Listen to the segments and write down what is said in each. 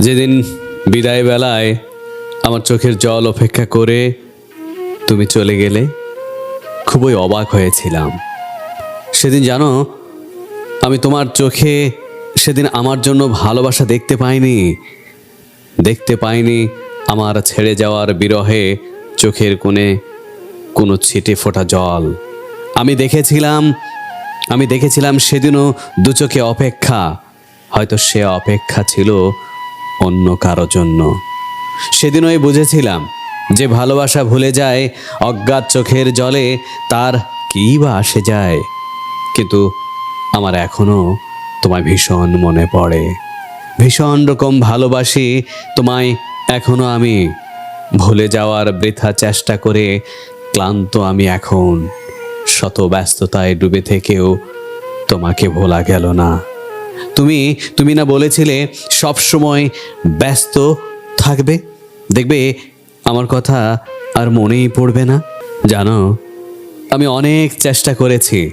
যেদিন বিদায় বেলায় আমার চোখের জল অপেক্ষা করে তুমি চলে গেলে, খুবই অবাক হয়েছিলাম। সেদিন জানো, আমি তোমার চোখে সেদিন আমার জন্য ভালোবাসা দেখতে পাইনি। দেখতে পাইনি আমার ছেড়ে যাওয়ার বিরহে চোখের কোণে কোনো ছিটে ফোটা জল। আমি দেখেছিলাম আমি দেখেছিলাম সেদিনও দু চোখে অপেক্ষা, হয়তো সে অপেক্ষা ছিল অন্য কারও জন্য। সেদিনই বুঝেছিলাম যে ভালোবাসা ভুলে যায়, অজ্ঞাত চোখের জলে তার কী বা আসে যায়। কিন্তু আমার এখনও তোমায় ভীষণ মনে পড়ে। ভীষণ রকম ভালোবাসি, তোমায় এখনও আমি। ভুলে যাওয়ার বৃথা চেষ্টা করে ক্লান্ত আমি এখন। শত ব্যস্ততায় ডুবে থেকেও তোমাকে ভোলা গেল না। তুমি তুমি না বলেছিলে সব সময় ব্যস্ত থাকবে? দেখবে, আমার কথা আর মনেই পড়বে না। জানো, আমি অনেক চেষ্টা করেছি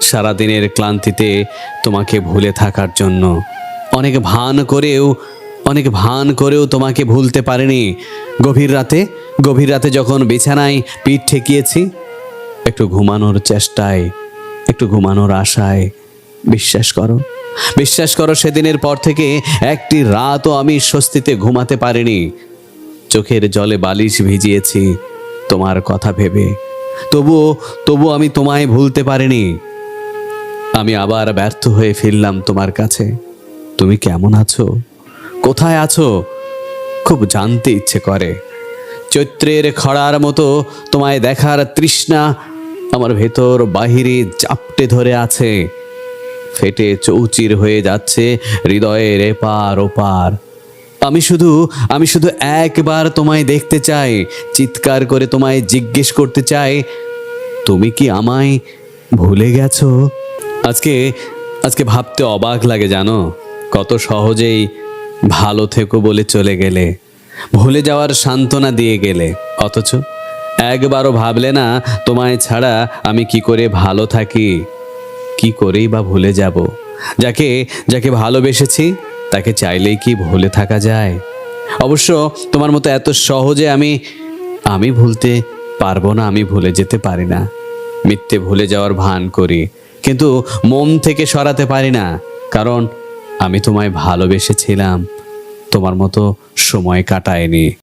সারাদিনের ক্লান্তিতে তোমাকে ভুলে থাকার জন্য। অনেক ভান করেও, অনেক ভান করেও তোমাকে ভুলতে পারিনি। গভীর রাতে গভীর রাতে যখন বিছানায় পিঠ ঠেকিয়েছি, একটু ঘুমানোর চেষ্টায়, একটু ঘুমানোর আশায় বিশ্বাস করো বিশ্বাস করো, সেদিনের পর থেকে একটি রাতও আমি স্বস্তিতে ঘুমাতে পারিনি। চোখের জলে বালিশ ভিজিয়েছি, তোমার কথা ভেবে। তবুও তবু আমি তোমায় ভুলতে পারিনি। আমি আবার ব্যর্থ হয়ে ফিরলাম তোমার কাছে। তুমি কেমন আছো? কোথায় আছো? খুব জানতে ইচ্ছে করে। চৈত্রের খরার মতো তোমায় দেখার তৃষ্ণা আমার ভেতর বাহিরে চাপটে ধরে আছে। ফেটে চৌচির হয়ে যাচ্ছে হৃদয়ের এপার ওপার। আমি শুধু আমি শুধু একবার তোমায় দেখতে চাই, চিৎকার করে তোমায় জিজ্ঞেস করতে চাই, তুমি কি আমায় ভুলে গেছো? আজকে আজকে ভাবতে অবাক লাগে জানো, কত সহজেই ভালো থেকো বলে চলে গেলে, ভুলে যাওয়ার সান্ত্বনা দিয়ে গেলে, অথচ একবারও ভাবলে না, তোমায় ছাড়া আমি কি করে ভালো থাকি? কি করেই বা ভুলে যাব? যাকে যাকে ভালোবেসেছি, তাকে চাইলেই কি ভুলে থাকা যায়? অবশ্য তোমার মতো এত সহজে আমি আমি ভুলতে পারব না, আমি ভুলে যেতে পারি না। মিথ্যে ভুলে যাওয়ার ভান করি, কিন্তু মন থেকে সরাতে পারি না, কারণ আমি তোমায় ভালোবেসেছিলাম। তোমার মতো সময় কাটায়নি।